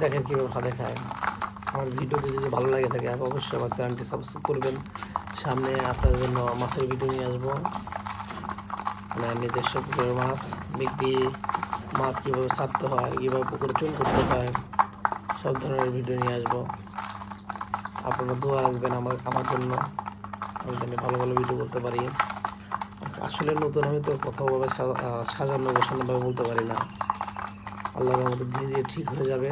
দেখেন কীভাবে হাতে খায়। আমার ভিডিওটি যদি ভালো লাগে থাকে, অবশ্যই আমার চ্যানেলটি সাবস্ক্রাইব করবেন। সামনে আপনাদের জন্য মাছের ভিডিও নিয়ে আসব। মানে নিজস্ব পুকুরের মাছ বিক্রি মাছ কীভাবে ছাড়তে হয়, কীভাবে পুকুরে চুন করতে হয়, সব ধরনের ভিডিও নিয়ে আসব। আপনারা দোয়া রাখবেন আমার আমার জন্য। আমি যেন ভালো ভালো ভিডিও করতে পারি। আসলে নতুন আমি তো কোথাওভাবে সাজানো গোছানোভাবে বলতে পারি না। আল্লাহর আমাদের দিয়ে ধীরে ঠিক হয়ে যাবে।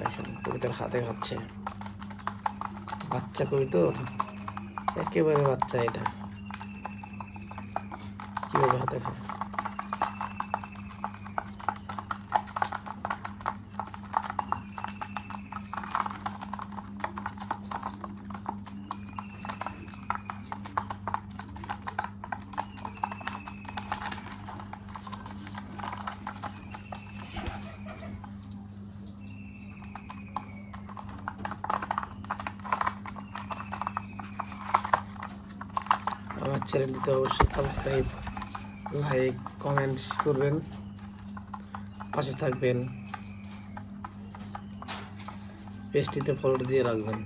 দেখেন, কবিতার হাতে হচ্ছে। বাচ্চা কবি তো? একেবারে বাচ্চা এটা। কীভাবে হাতে খায় আমার চ্যানেলটিতে অবশ্যই সাবস্ক্রাইব লাইক কমেন্ট করবেন। পাশে থাকবেন। পেজটিতে ফলো দিয়ে রাখবেন।